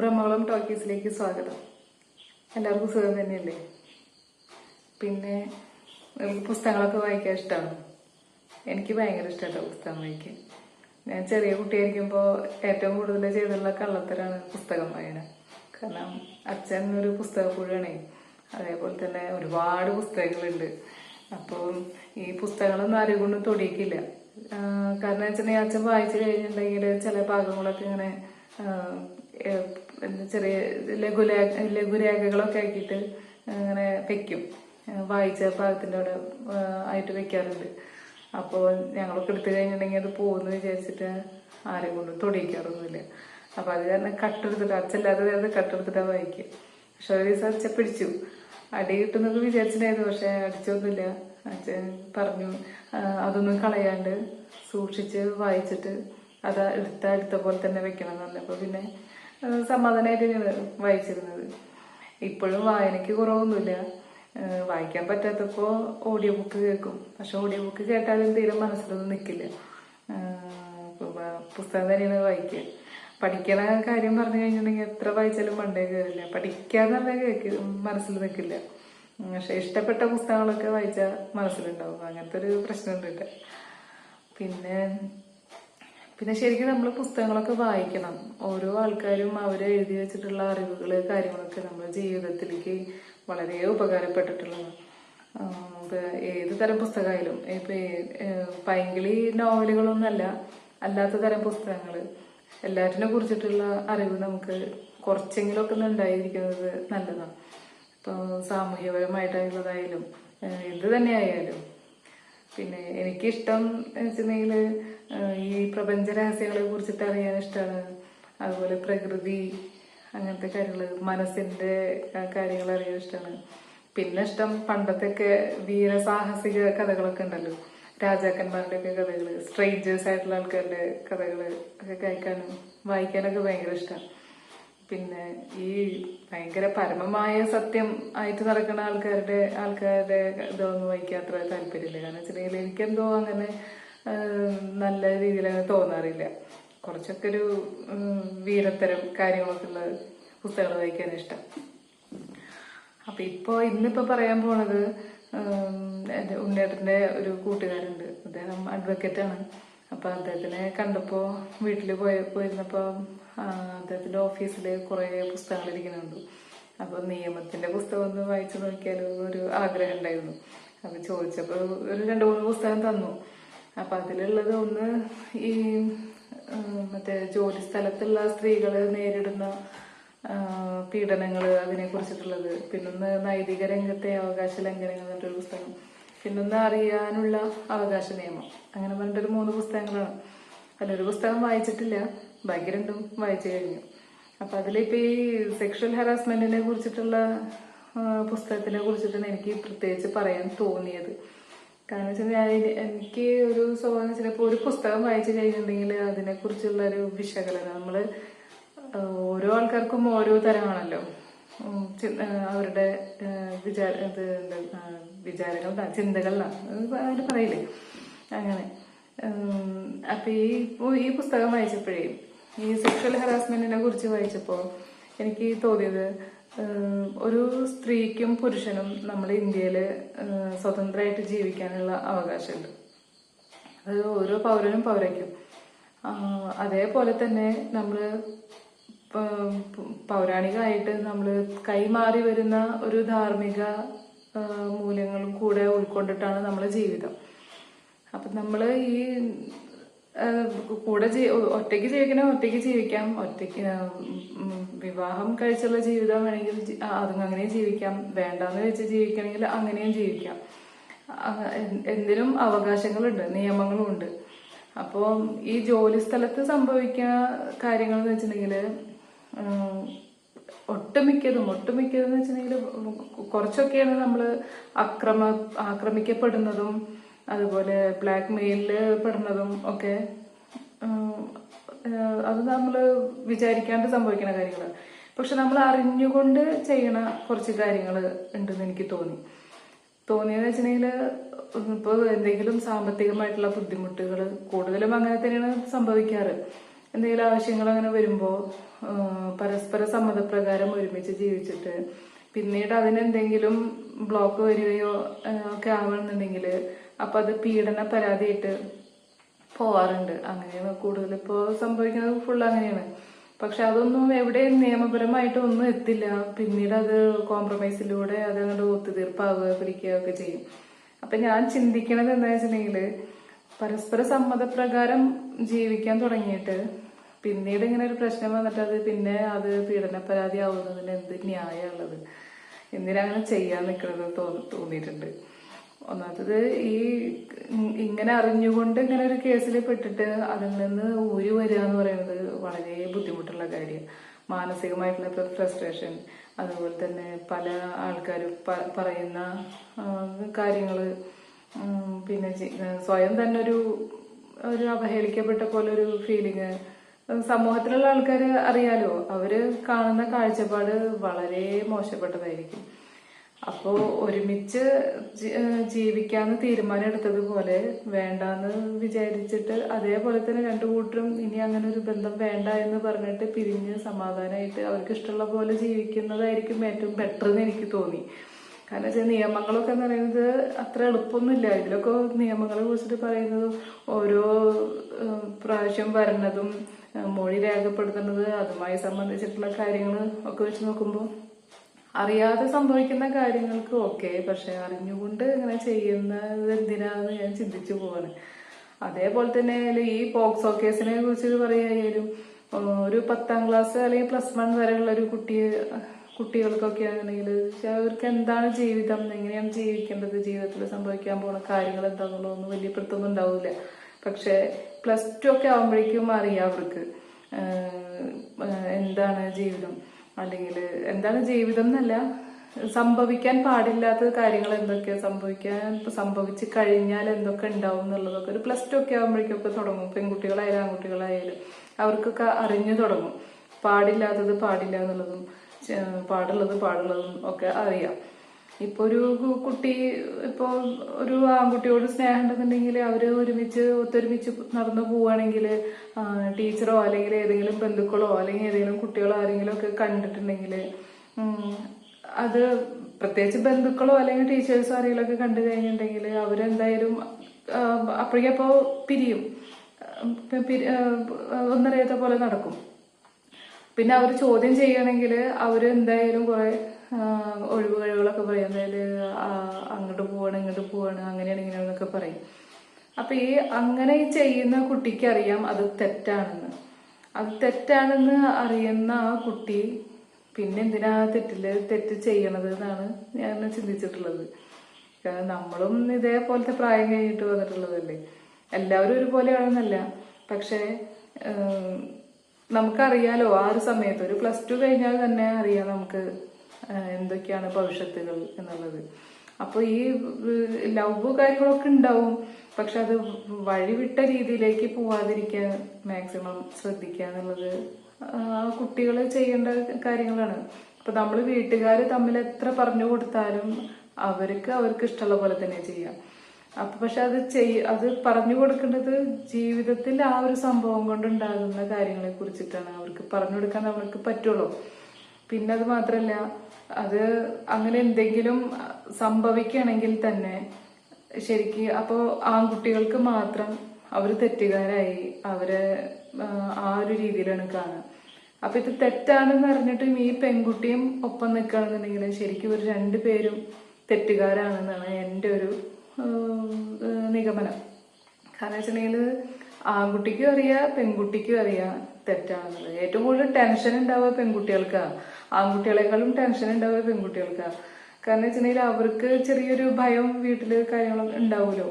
ബ്രഹ്മകുളം ടോക്കീസിലേക്ക് സ്വാഗതം. എല്ലാവർക്കും സുഖം തന്നെയല്ലേ? പിന്നെ പുസ്തകങ്ങളൊക്കെ വായിക്കാൻ ഇഷ്ടമാണ് എനിക്ക് ഭയങ്കര ഇഷ്ടമാണ് പുസ്തകം വായിക്കാൻ. ഞാൻ ചെറിയ കുട്ടിയായിരിക്കുമ്പോൾ ഏറ്റവും കൂടുതൽ ചെയ്തിട്ടുള്ള കള്ളത്തരാണ് പുസ്തകം വായന. കാരണം അച്ഛൻ ഒരു പുസ്തക പുഴയാണേ അതേപോലെ തന്നെ ഒരുപാട് പുസ്തകങ്ങളുണ്ട്. അപ്പോൾ ഈ പുസ്തകങ്ങളൊന്നും കൊണ്ടും തൊടിയിക്കില്ല. കാരണം വെച്ചിട്ടുണ്ടെങ്കിൽ അച്ഛൻ വായിച്ചു കഴിഞ്ഞിട്ടുണ്ടെങ്കിൽ ചില ഭാഗങ്ങളൊക്കെ ഇങ്ങനെ എന്താ ചെറിയ ലഘുലേഖ ലഘുരേഖകളൊക്കെ ആക്കിയിട്ട് അങ്ങനെ വെക്കും. വായിച്ച ഭാഗത്തിന്റെ അവിടെ ആയിട്ട് വെക്കാറുണ്ട്. അപ്പോൾ ഞങ്ങളൊക്കെ എടുത്തു കഴിഞ്ഞിട്ടുണ്ടെങ്കിൽ അത് പോകുന്നു വിചാരിച്ചിട്ട് ആരെയും കൊണ്ടും തൊടിയിക്കാറൊന്നുമില്ല. അപ്പോൾ അത് കാരണം കട്ടെടുത്തിട്ട് അച്ഛല്ലാതെ നേരത്തെ കട്ടെടുത്തിട്ടാണ് വായിക്കുക. പക്ഷെ ഒരു ദിവസം അച്ഛ പിടിച്ചു. അടി കിട്ടുന്നത് വിചാരിച്ചിട്ടുണ്ടായിരുന്നു പക്ഷേ അടിച്ചൊന്നുമില്ല. അച്ഛൻ പറഞ്ഞു അതൊന്നും കളയാണ്ട് സൂക്ഷിച്ച് വായിച്ചിട്ട് അത് എടുത്ത എടുത്ത പോലെ തന്നെ വെക്കണം എന്ന് പറഞ്ഞപ്പോൾ പിന്നെ സമാധാനമായിട്ട് ഞാൻ വായിച്ചിരുന്നത്. ഇപ്പോഴും വായനയ്ക്ക് കുറവൊന്നുമില്ല. വായിക്കാൻ പറ്റാത്തപ്പോൾ ഓഡിയോ ബുക്ക് കേൾക്കും. പക്ഷെ ഓഡിയോ ബുക്ക് കേട്ടാലും തീരെ മനസ്സിലൊന്നും നിൽക്കില്ല പുസ്തകം തന്നെയാണ് വായിക്കുക. പഠിക്കണ കാര്യം പറഞ്ഞു കഴിഞ്ഞിട്ടുണ്ടെങ്കിൽ എത്ര വായിച്ചാലും മണ്ടേ കയറില്ല പഠിക്കാന്ന് പറഞ്ഞാൽ കേക്ക് മനസ്സിൽ നിൽക്കില്ല പക്ഷെ ഇഷ്ടപ്പെട്ട പുസ്തകങ്ങളൊക്കെ വായിച്ചാൽ മനസ്സിലുണ്ടാവും. അങ്ങനത്തെ ഒരു പ്രശ്നമുണ്ട് പിന്നെ പിന്നെ ശരിക്കും നമ്മൾ പുസ്തകങ്ങളൊക്കെ വായിക്കണം. ഓരോ ആൾക്കാരും അവർ എഴുതി വെച്ചിട്ടുള്ള അറിവുകൾ കാര്യങ്ങളൊക്കെ നമ്മുടെ ജീവിതത്തിലേക്ക് വളരെ ഉപകാരപ്പെട്ടിട്ടുള്ളതാണ്. ഇപ്പൊ ഏത് തരം പുസ്തകമായാലും ഇപ്പൊ പൈങ്കിളി നോവലുകളൊന്നല്ല അല്ലാത്ത തരം പുസ്തകങ്ങൾ എല്ലാറ്റിനെ കുറിച്ചിട്ടുള്ള അറിവ് നമുക്ക് കുറച്ചെങ്കിലുമൊക്കെ ഉണ്ടായിരിക്കുന്നത് നല്ലതാണ്. ഇപ്പോൾ സാമൂഹ്യപരമായിട്ടുള്ളതായാലും ഏഹ് എന്ത് തന്നെ ആയാലും പിന്നെ എനിക്കിഷ്ടം വെച്ചിട്ടുണ്ടെങ്കിൽ ഈ പ്രപഞ്ച രഹസ്യങ്ങളെ കുറിച്ചിട്ട് അറിയാൻ ഇഷ്ടമാണ് അതുപോലെ പ്രകൃതി അങ്ങനത്തെ കാര്യങ്ങൾ മനസ്സിന്റെ കാര്യങ്ങൾ അറിയാൻ ഇഷ്ടമാണ് പിന്നെ ഇഷ്ടം പണ്ടത്തെയൊക്കെ വീരസാഹസിക കഥകളൊക്കെ ഉണ്ടല്ലോ. രാജാക്കന്മാരുടെ ഒക്കെ കഥകൾ സ്ട്രേഞ്ചേഴ്സ് ആയിട്ടുള്ള ആൾക്കാരുടെ കഥകൾ ഒക്കെ കേൾക്കാനും വായിക്കാനൊക്കെ ഭയങ്കര ഇഷ്ടമാണ് പിന്നെ ഈ ഭയങ്കര പരമമായ സത്യം ആയിട്ട് നടക്കുന്ന ആൾക്കാരുടെ ആൾക്കാരുടെ ഇതൊന്നും വായിക്കാൻ അത്ര താല്പര്യമില്ല. കാരണം വെച്ചിട്ടുണ്ടെങ്കിൽ എനിക്കെന്തോ അങ്ങനെ നല്ല രീതിയിൽ അങ്ങനെ തോന്നാറില്ല. കുറച്ചൊക്കെ ഒരു വീരത്തരം കാര്യങ്ങളൊക്കെ ഉള്ള പുസ്തകങ്ങൾ വായിക്കാൻ ഇഷ്ടം. അപ്പൊ ഇപ്പോ ഇന്നിപ്പോ പറയാൻ പോണത് ഉണ്ണേട്ടന്റെ ഒരു കൂട്ടുകാരുണ്ട് അദ്ദേഹം അഡ്വക്കേറ്റ് അപ്പൊ അദ്ദേഹത്തിനെ കണ്ടപ്പോ വീട്ടിൽ പോയ പോയിരുന്നപ്പോ അദ്ദേഹത്തിന്റെ ഓഫീസിൽ കുറെ പുസ്തകങ്ങൾ ഇരിക്കുന്നുണ്ട്. അപ്പൊ നിയമത്തിന്റെ പുസ്തകം ഒന്ന് വായിച്ചു നോക്കിയാലോ ഒരു ആഗ്രഹം ഉണ്ടായിരുന്നു. അപ്പൊ ചോദിച്ചപ്പോ ഒരു രണ്ടു മൂന്ന് പുസ്തകം തന്നു. അപ്പൊ അതിലുള്ളത് ഒന്ന് ഈ മറ്റേ ജോലി സ്ഥലത്തുള്ള സ്ത്രീകൾ നേരിടുന്ന പീഡനങ്ങൾ അതിനെ കുറിച്ചിട്ടുള്ളത്. പിന്നൊന്ന് നൈതിക രംഗത്തെ അവകാശ ലംഘനങ്ങൾ എന്നൊരു പുസ്തകം. പിന്നൊന്ന് അറിയാനുള്ള അവകാശ നിയമം. അങ്ങനെ പറഞ്ഞിട്ടൊരു മൂന്ന് പുസ്തകങ്ങളാണ്. അല്ല ഒരു പുസ്തകം വായിച്ചിട്ടില്ല. ബാക്കി രണ്ടും വായിച്ചു കഴിഞ്ഞു. അപ്പൊ അതിലിപ്പോ ഈ സെക്ഷൽ ഹറാസ്മെന്റിനെ കുറിച്ചിട്ടുള്ള പുസ്തകത്തിനെ കുറിച്ചിട്ടാണ് എനിക്ക് പ്രത്യേകിച്ച് പറയാൻ തോന്നിയത്. കാരണം വെച്ചാൽ ഞാൻ എനിക്ക് ഒരു സ്വഭാവം വെച്ചാൽ ഇപ്പോൾ ഒരു പുസ്തകം വായിച്ചു കഴിഞ്ഞിട്ടുണ്ടെങ്കിൽ അതിനെക്കുറിച്ചുള്ള ഒരു വിശകലനം നമ്മൾ ഓരോ ആൾക്കാർക്കും ഓരോ തരമാണല്ലോ. അവരുടെ വിചാര ഇത് വിചാരങ്ങൾ ചിന്തകളിലാണ് അവർ പറയില്ലേ? അങ്ങനെ. അപ്പം ഈ ഈ പുസ്തകം വായിച്ചപ്പോഴേ ഈ സെക്ഷൽ ഹറാസ്മെന്റിനെ കുറിച്ച് വായിച്ചപ്പോൾ എനിക്ക് തോന്നിയത് ഒരു സ്ത്രീക്കും പുരുഷനും നമ്മൾ ഇന്ത്യയിൽ സ്വതന്ത്രമായിട്ട് ജീവിക്കാനുള്ള അവകാശമുണ്ട്. അത് ഓരോ പൗരനും പൗരയ്ക്കും. അതേപോലെ തന്നെ നമ്മൾ പ- പൗരാണികമായിട്ട് നമ്മൾ കൈമാറി വരുന്ന ഒരു ധാർമ്മിക മൂല്യങ്ങളും കൂടെ ഉൾക്കൊണ്ടിട്ടാണ് നമ്മളെ ജീവിതം. അപ്പൊ നമ്മൾ ഈ കൂടെ ഒറ്റയ്ക്ക് ജീവിക്കണേ ഒറ്റയ്ക്ക് ജീവിക്കാം ഒറ്റയ്ക്ക് വിവാഹം കഴിച്ചുള്ള ജീവിതം വേണമെങ്കിൽ അതും അങ്ങനെയും ജീവിക്കാം. വേണ്ടാന്ന് വെച്ച് ജീവിക്കണമെങ്കിൽ അങ്ങനെയും ജീവിക്കാം. എന്തിനും അവകാശങ്ങളുണ്ട് നിയമങ്ങളും ഉണ്ട് അപ്പോൾ ഈ ജോലി സ്ഥലത്ത് സംഭവിക്കുന്ന കാര്യങ്ങൾ എന്ന് വെച്ചിട്ടുണ്ടെങ്കിൽ ഒട്ടുമിക്കതും എന്ന് വെച്ചിട്ടുണ്ടെങ്കിൽ കുറച്ചൊക്കെയാണ് നമ്മൾ അക്രമ ആക്രമിക്കപ്പെടുന്നതും അതുപോലെ ബ്ലാക്ക് മെയിലിൽ പെടുന്നതും ഒക്കെ. അത് നമ്മൾ വിചാരിക്കാണ്ട് സംഭവിക്കുന്ന കാര്യങ്ങൾ പക്ഷെ നമ്മൾ അറിഞ്ഞുകൊണ്ട് ചെയ്യണ കുറച്ച് കാര്യങ്ങൾ ഉണ്ടെന്ന് എനിക്ക് തോന്നി. തോന്നിയെന്ന് വെച്ചിട്ടുണ്ടെങ്കിൽ ഇപ്പോൾ എന്തെങ്കിലും സാമ്പത്തികമായിട്ടുള്ള ബുദ്ധിമുട്ടുകൾ കൂടുതലും അങ്ങനെ തന്നെയാണ് സംഭവിക്കാറ്. എന്തെങ്കിലും ആവശ്യങ്ങൾ അങ്ങനെ വരുമ്പോൾ പരസ്പര സമ്മതപ്രകാരം ഒരുമിച്ച് ജീവിച്ചിട്ട് പിന്നീട് അതിനെന്തെങ്കിലും ബ്ലോക്ക് വരികയോ ഒക്കെ ആവണമെന്നുണ്ടെങ്കിൽ അപ്പം അത് പീഡന പരാതിയായിട്ട് പോവാറുണ്ട്. അങ്ങനെയാണ് കൂടുതൽ ഇപ്പോൾ സംഭവിക്കുന്നത് ഫുൾ അങ്ങനെയാണ്. പക്ഷെ അതൊന്നും എവിടെയും നിയമപരമായിട്ട് ഒന്നും എത്തില്ല. പിന്നീട് അത് കോംപ്രമൈസിലൂടെ അത് അങ്ങോട്ട് ഒത്തുതീർപ്പാവുക പിടിക്കുക ഒക്കെ ചെയ്യും. അപ്പൊ ഞാൻ ചിന്തിക്കണത് എന്താ വെച്ചിട്ടുണ്ടെങ്കിൽ പരസ്പര സമ്മതപ്രകാരം ജീവിക്കാൻ തുടങ്ങിയിട്ട് പിന്നീട് ഇങ്ങനെ ഒരു പ്രശ്നം വന്നിട്ട് അത് പിന്നെ അത് പീഡന പരാതി ആവുന്നതിന് എന്ത് ന്യായമുള്ളത് എന്തിനാ അങ്ങനെ ചെയ്യാൻ നിൽക്കുന്നത് തോന്നി തോന്നിയിട്ടുണ്ട്. ഒന്നാമത്തത് ഈ ഇങ്ങനെ അറിഞ്ഞുകൊണ്ട് ഇങ്ങനെ ഒരു കേസിൽ പെട്ടിട്ട് അതിൽ നിന്ന് ഊരി വരിക എന്ന് പറയുന്നത് വളരെ ബുദ്ധിമുട്ടുള്ള കാര്യം. മാനസികമായിട്ടുള്ള ഫ്രസ്ട്രേഷൻ അതുപോലെ തന്നെ പല ആൾക്കാരും പറയുന്ന കാര്യങ്ങൾ പിന്നെ സ്വയം തന്നെ ഒരു ഒരു അവഹേളിക്കപ്പെട്ട പോലെ ഒരു ഫീലിങ് സമൂഹത്തിലുള്ള ആൾക്കാർ അറിയാലോ അവർ കാണുന്ന കാഴ്ചപ്പാട് വളരെ മോശപ്പെട്ടതായിരിക്കും. അപ്പോ ഒരുമിച്ച് ജീവിക്കാന്ന് തീരുമാനം എടുത്തതുപോലെ വേണ്ടാന്ന് വിചാരിച്ചിട്ട് അതേപോലെ തന്നെ രണ്ടു കൂട്ടരും ഇനി അങ്ങനെ ഒരു ബന്ധം വേണ്ട എന്ന് പറഞ്ഞിട്ട് പിരിഞ്ഞ് സമാധാനമായിട്ട് അവർക്ക് ഇഷ്ടമുള്ള പോലെ ജീവിക്കുന്നതായിരിക്കും ഏറ്റവും ബെറ്റർ എന്ന് എനിക്ക് തോന്നി. കാരണം വെച്ചാൽ നിയമങ്ങളൊക്കെ എന്ന് പറയുന്നത് അത്ര എളുപ്പമൊന്നുമില്ല. ഇതിലൊക്കെ നിയമങ്ങളെ കുറിച്ചിട്ട് പറയുന്നത് ഓരോ പ്രാവശ്യം വരണതും മൊഴി രേഖപ്പെടുത്തുന്നത് അതുമായി സംബന്ധിച്ചിട്ടുള്ള കാര്യങ്ങൾ ഒക്കെ വെച്ച് നോക്കുമ്പോൾ അറിയാതെ സംഭവിക്കുന്ന കാര്യങ്ങൾക്ക് ഓക്കെ. പക്ഷെ അറിഞ്ഞുകൊണ്ട് ഇങ്ങനെ ചെയ്യുന്നത് എന്തിനാന്ന് ഞാൻ ചിന്തിച്ചു പോവാണ്. അതേപോലെ തന്നെ ഈ പോക്സോ കേസിനെ കുറിച്ച് പറയുകയായാലും ഒരു പത്താം ക്ലാസ് അല്ലെങ്കിൽ പ്ലസ് വൺ വരെയുള്ള ഒരു കുട്ടി കുട്ടികൾക്കൊക്കെ ആണെങ്കിൽ അവർക്ക് എന്താണ് ജീവിതം? എങ്ങനെയാണ് ജീവിക്കേണ്ടത്? ജീവിതത്തിൽ സംഭവിക്കാൻ പോകുന്ന കാര്യങ്ങൾ എന്താണെന്നുള്ളതൊന്നും വലിയ പിടുത്തൊന്നും ഉണ്ടാവില്ല പക്ഷെ പ്ലസ് ടു ഒക്കെ ആകുമ്പോഴേക്കും അറിയാം അവർക്ക്. എന്താണ് ജീവിതം? അല്ലെങ്കിൽ എന്താണ് ജീവിതം എന്നല്ല സംഭവിക്കാൻ പാടില്ലാത്ത കാര്യങ്ങൾ എന്തൊക്കെയാ? സംഭവിക്കാൻ സംഭവിച്ചു കഴിഞ്ഞാൽ എന്തൊക്കെ ഉണ്ടാവും എന്നുള്ളതൊക്കെ ഒരു പ്ലസ് ടു ഒക്കെ ആകുമ്പോഴേക്കൊക്കെ തുടങ്ങും. പെൺകുട്ടികളായാലും ആൺകുട്ടികളായാലും. അവർക്കൊക്കെ അറിഞ്ഞു തുടങ്ങും. പാടില്ലാത്തത് പാടില്ല എന്നുള്ളതും. പാടുള്ളത് പാടുള്ളതും ഒക്കെ അറിയാം. ഇപ്പൊ ഒരു കുട്ടി ഇപ്പൊ ഒരു ആൺകുട്ടിയോട് സ്നേഹം ഉണ്ടെന്നുണ്ടെങ്കിൽ അവർ ഒരുമിച്ച് ഒത്തൊരുമിച്ച് നടന്നു പോവുകയാണെങ്കിൽ ടീച്ചറോ അല്ലെങ്കിൽ ഏതെങ്കിലും ബന്ധുക്കളോ അല്ലെങ്കിൽ ഏതെങ്കിലും കുട്ടികളോ ആരെങ്കിലും ഒക്കെ കണ്ടിട്ടുണ്ടെങ്കിൽ അത് പ്രത്യേകിച്ച് ബന്ധുക്കളോ അല്ലെങ്കിൽ ടീച്ചേഴ്സോ ആരെങ്കിലും ഒക്കെ കണ്ടു കഴിഞ്ഞിട്ടുണ്ടെങ്കിൽ അവരെന്തായാലും അപ്പോഴേക്കപ്പോൾ പിരിയും. ഒന്നറിയാത്ത പോലെ നടക്കും. പിന്നെ അവർ ചോദ്യം ചെയ്യണമെങ്കിൽ അവർ എന്തായാലും കുറെ ഒഴിവ് കഴിവുകളൊക്കെ പറയും. എന്തായാലും അങ്ങോട്ട് പോവാണ് ഇങ്ങോട്ട് പോവാണ് അങ്ങനെയാണ് ഇങ്ങനെയാണെന്നൊക്കെ പറയും. അപ്പൊ ഈ അങ്ങനെ ചെയ്യുന്ന കുട്ടിക്ക് അറിയാം അത് തെറ്റാണെന്ന്. അത് തെറ്റാണെന്ന് അറിയുന്ന ആ കുട്ടി പിന്നെ എന്തിനാ തെറ്റിൽ തെറ്റ് ചെയ്യണത് എന്നാണ് ഞാൻ ചിന്തിച്ചിട്ടുള്ളത്. കാരണം നമ്മളും ഇതേപോലത്തെ പ്രായം കഴിഞ്ഞിട്ട് വന്നിട്ടുള്ളതല്ലേ. എല്ലാവരും ഒരുപോലെയാണെന്നല്ല. പക്ഷേ നമുക്കറിയാലോ ആ ഒരു സമയത്ത്. ഒരു പ്ലസ് ടു കഴിഞ്ഞാൽ തന്നെ അറിയാം നമുക്ക് എന്തൊക്കെയാണ് ഭവിഷ്യത്തുകൾ എന്നുള്ളത്. അപ്പൊ ഈ ലവ് കാര്യങ്ങളൊക്കെ ഉണ്ടാവും. പക്ഷെ അത് വഴിവിട്ട രീതിയിലേക്ക് പോവാതിരിക്കാൻ മാക്സിമം ശ്രദ്ധിക്കുക എന്നുള്ളത് കുട്ടികൾ ചെയ്യേണ്ട കാര്യങ്ങളാണ്. അപ്പൊ നമ്മൾ വീട്ടുകാർ തമ്മിൽ എത്ര പറഞ്ഞു കൊടുത്താലും അവർക്ക് അവർക്ക് ഇഷ്ടമുള്ള പോലെ തന്നെ ചെയ്യാം. അപ്പൊ പക്ഷെ അത് ചെയ് അത് പറഞ്ഞു കൊടുക്കേണ്ടത് ജീവിതത്തിൽ ആ ഒരു സംഭവം കൊണ്ടുണ്ടാകുന്ന കാര്യങ്ങളെ കുറിച്ചിട്ടാണ്. അവർക്ക് പറഞ്ഞു കൊടുക്കാൻ അവർക്ക് പറ്റുള്ളൂ. പിന്നെ അത് മാത്രല്ല അത് അങ്ങനെ എന്തെങ്കിലും സംഭവിക്കുകയാണെങ്കിൽ തന്നെ ശരിക്ക് അപ്പോ ആൺകുട്ടികൾക്ക് മാത്രം അവർ തെറ്റുകാരായി അവരെ ആ, ഒരു രീതിയിലാണ് കാണുക. അപ്പൊ ഇത് തെറ്റാണെന്ന് അറിഞ്ഞിട്ടും ഈ പെൺകുട്ടിയും ഒപ്പം നിൽക്കുകയാണെന്നുണ്ടെങ്കിൽ ശരിക്കും ഇവർ രണ്ടുപേരും തെറ്റുകാരാണെന്നാണ് എന്റെ ഒരു നിഗമനം. കാരണം വെച്ചിട്ടുണ്ടെങ്കിൽ ആൺകുട്ടിക്കും അറിയാം പെൺകുട്ടിക്കും അറിയാം തെറ്റാണെന്നുള്ളത്. ഏറ്റവും കൂടുതൽ ടെൻഷൻ ഉണ്ടാവുക പെൺകുട്ടികൾക്കാണ് ആൺകുട്ടികളെക്കാളും ടെൻഷൻ ഉണ്ടാവുക പെൺകുട്ടികൾക്കാണ് കാരണം വെച്ചിട്ടുണ്ടെങ്കിൽ അവർക്ക് ചെറിയൊരു ഭയം വീട്ടിൽ കാര്യങ്ങളൊക്കെ ഉണ്ടാവുമല്ലോ.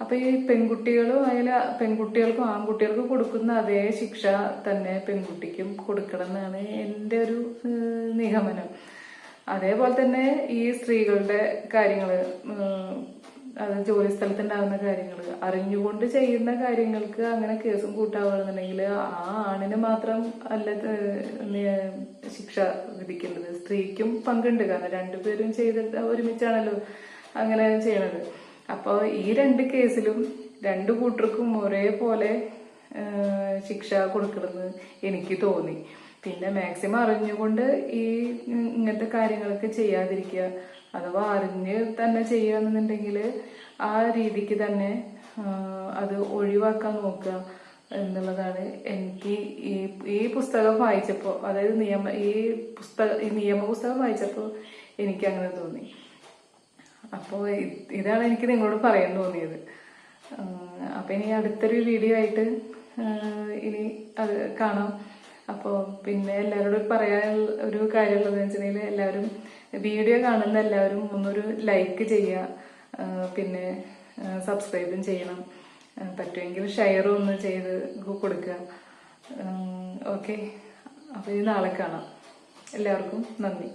അപ്പൊ ഈ പെൺകുട്ടികളും അതിൽ പെൺകുട്ടികൾക്കും ആൺകുട്ടികൾക്കും കൊടുക്കുന്ന അതേ ശിക്ഷ തന്നെ പെൺകുട്ടിക്കും കൊടുക്കണം എന്നാണ് എന്റെ ഒരു നിഗമനം. അതേപോലെ തന്നെ ഈ സ്ത്രീകളുടെ കാര്യങ്ങൾ ഉം, അത് ജോലി സ്ഥലത്തുണ്ടാകുന്ന കാര്യങ്ങൾ അറിഞ്ഞുകൊണ്ട് ചെയ്യുന്ന കാര്യങ്ങൾക്ക് അങ്ങനെ കേസും കൂട്ടാവുകയാണെന്നുണ്ടെങ്കിൽ ആ ആണിന് മാത്രം അല്ല ശിക്ഷ വിധിക്കേണ്ടത് സ്ത്രീക്കും പങ്കുണ്ട്. കാരണം രണ്ടുപേരും ചെയ്തിട്ട് ഒരുമിച്ചാണല്ലോ അങ്ങനെ ചെയ്യണത്. അപ്പോൾ ഈ രണ്ട് കേസിലും രണ്ട് കൂട്ടർക്കും ഒരേപോലെ ശിക്ഷ കൊടുക്കണമെന്ന് എനിക്ക് തോന്നി. പിന്നെ മാക്സിമം അറിഞ്ഞുകൊണ്ട് ഈ ഇങ്ങനത്തെ കാര്യങ്ങളൊക്കെ ചെയ്യാതിരിക്കുക. അഥവാ അറിഞ്ഞ് തന്നെ ചെയ്യുകയാണെന്നുണ്ടെങ്കിൽ ആ രീതിക്ക് തന്നെ അത് ഒഴിവാക്കാൻ നോക്കുക എന്നുള്ളതാണ് എനിക്ക് ഈ ഈ പുസ്തകം വായിച്ചപ്പോൾ അതായത് നിയമ ഈ പുസ്തക ഈ നിയമ പുസ്തകം വായിച്ചപ്പോൾ എനിക്ക് അങ്ങനെ തോന്നി. അപ്പോൾ ഇതാണ് എനിക്ക് നിങ്ങളോട് പറയാൻ തോന്നിയത്. അപ്പം ഇനി അടുത്തൊരു വീഡിയോ ആയിട്ട് ഇനി അത് കാണാം. അപ്പോൾ പിന്നെ എല്ലാവരോടും പറയാൻ ഒരു കാര്യമുള്ളത് വെച്ചിട്ടുണ്ടെങ്കിൽ എല്ലാവരും വീഡിയോ കാണുന്ന എല്ലാവരും ഒന്നൊരു ലൈക്ക് ചെയ്യുക പിന്നെ സബ്സ്ക്രൈബും ചെയ്യണം. പറ്റുമെങ്കിൽ ഷെയറും ഒന്ന് ചെയ്ത് കൊടുക്കുക. ഓക്കെ അപ്പോൾ ഇത് നാളെ കാണാം. എല്ലാവർക്കും നന്ദി.